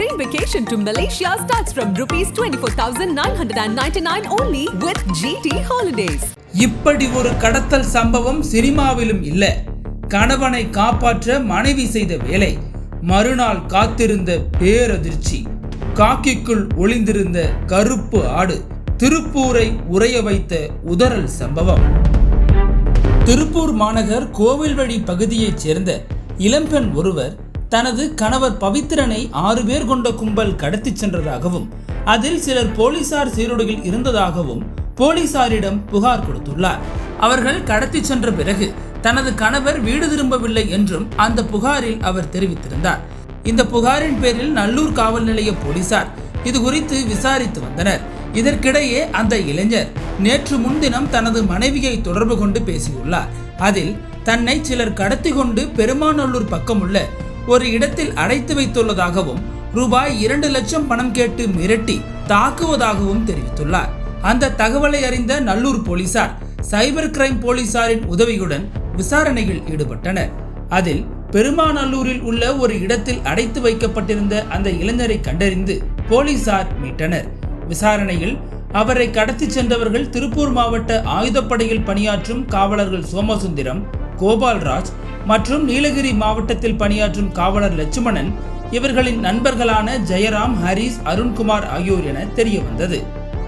train vacation to Malaysia starts from rupees 24,999 only with GT Holidays. இப்படி ஒரு கடத்தல் சம்பவம் சினிமாவிலும் இல்ல. கணவனை காப்பாற்ற மனைவி செய்த வேலை. மறுநாள் காத்திருந்த பேரதிர்ச்சி. காக்கிக்குள் ஒளிந்திருந்த கருப்பு ஆடு. திருப்பூரை உறைய வைத்த உதறல் சம்பவம். திருப்பூர் மாநகர் கோவில்வழி பகுதியைச் சேர்ந்த இளம்பெண் ஒருவர் தனது கணவர் பவித்திரனை ஆறு பேர் கொண்ட கும்பல் கடத்திச் சென்றதாகவும் அதில் சிலர் போலீசார் சீருடையில் இருந்ததாகவும் போலீசாரிடம் புகார் கொடுத்துள்ளார். அவர்கள் கடத்திச் சென்ற பிறகு தனது கணவர் வீடு திரும்பவில்லை என்றும் அந்த புகாரில் அவர் தெரிவித்திருந்தார். இந்த புகாரின் பேரில் நல்லூர் காவல் நிலைய போலீசார் இது குறித்து விசாரித்து வந்தனர். இதற்கிடையே அந்த இளைஞர் நேற்று முன்தினம் தனது மனைவியை தொடர்பு கொண்டு பேசியுள்ளார். அதில் தன்னை சிலர் கடத்தி கொண்டு பெருமாநல்லூர் பக்கமுள்ள ஒரு இடத்தில் அடைத்து வைத்துள்ளதாகவும் ரூபாய் இரண்டு லட்சம் பணம் கேட்டு மிரட்டி தாக்குவதாகவும் தெரிவித்துள்ளார். அந்த தகவலை அறிந்த நல்லூர் போலீசார் சைபர் கிரைம் போலீசாரின் உதவியுடன் விசாரணையில் ஈடுபட்டனர். அதில் பெருமாநல்லூரில் உள்ள ஒரு இடத்தில் அடைத்து வைக்கப்பட்டிருந்த அந்த இளைஞரை கண்டறிந்து போலீசார் மீட்டனர். விசாரணையில் அவரை கடத்தி சென்றவர்கள் திருப்பூர் மாவட்ட ஆயுதப்படையில் பணியாற்றும் காவலர்கள் சோமசுந்தரம் கோபால்ராஜ் மற்றும் நீலகிரி மாவட்டத்தில் பணியாற்றும் காவலர் லட்சுமணன் இவர்களின் நண்பர்களான ஜெயராம் ஹரிஸ் அருண்குமார் ஆகியோர் என தெரிய வந்தது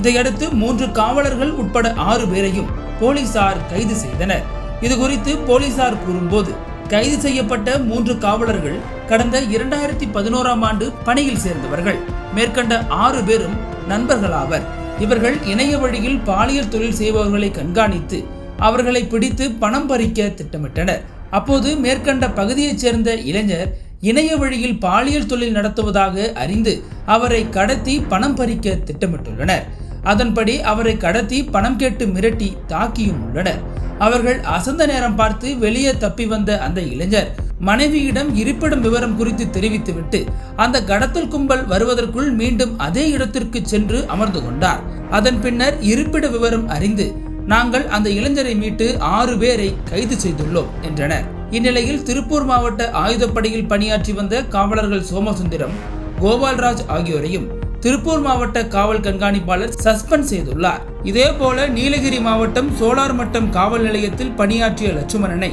இதையடுத்து மூன்று காவலர்கள் உட்பட ஆறு பேரையும் போலீசார் கைது செய்தனர். இது குறித்து போலீசார் கூறும்போது கைது செய்யப்பட்ட மூன்று காவலர்கள் கடந்த இரண்டாயிரத்தி பதினோராம் ஆண்டு பணியில் சேர்ந்தவர்கள். மேற்கண்ட ஆறு பேரும் நண்பர்களாவர். இவர்கள் இணைய வழியில் பாலியல் தொழில் செய்பவர்களை கண்காணித்து அவர்களை பிடித்து பணம் பறிக்க திட்டமிட்டனர். அப்போது மேற்கண்ட பகுதியைச் சேர்ந்த இளைஞர் இணைய வழியில் பாலியல் தொழில் நடத்துவதாக அறிந்து அவரை கடத்தி பணம் பறிக்க திட்டமிட்டுள்ளனர். அதன்படி அவரை கடத்தி பணம் கேட்டு மிரட்டி தாக்கியும் உள்ளனர். அவர்கள் அசந்த நேரம் பார்த்து வெளியே தப்பி வந்த அந்த இளைஞர் மனைவியிடம் இருப்பிடம் விவரம் குறித்து தெரிவித்துவிட்டு அந்த கடத்தல் கும்பல் வருவதற்குள் மீண்டும் அதே இடத்திற்கு சென்று அமர்ந்து கொண்டார். அதன் பின்னர் இருப்பிட விவரம் அறிந்து நாங்கள் அந்த இளைஞரை மீட்டு ஆறு பேரை கைது செய்துள்ளோம் என்றனர். இந்நிலையில் திருப்பூர் மாவட்ட ஆயுதப்படையில் பணியாற்றி வந்த காவலர்கள் சோமசுந்தரம் கோபால்ராஜ் ஆகியோரையும் திருப்பூர் மாவட்ட காவல் கண்காணிப்பாளர் சஸ்பெண்ட் செய்துள்ளார். இதேபோல நீலகிரி மாவட்டம் சோலார் மட்டம் காவல் நிலையத்தில் பணியாற்றிய லட்சுமணனை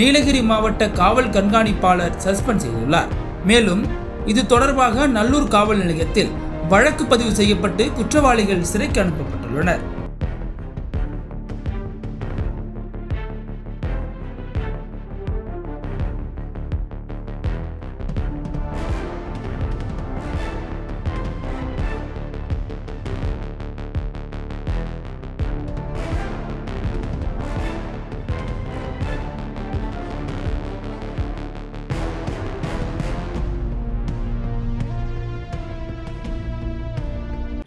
நீலகிரி மாவட்ட காவல் கண்காணிப்பாளர் சஸ்பெண்ட் செய்துள்ளார். மேலும் இது தொடர்பாக நல்லூர் காவல் நிலையத்தில் வழக்கு பதிவு செய்யப்பட்டு குற்றவாளிகள் சிறைக்கு அனுப்பப்பட்டுள்ளனர்.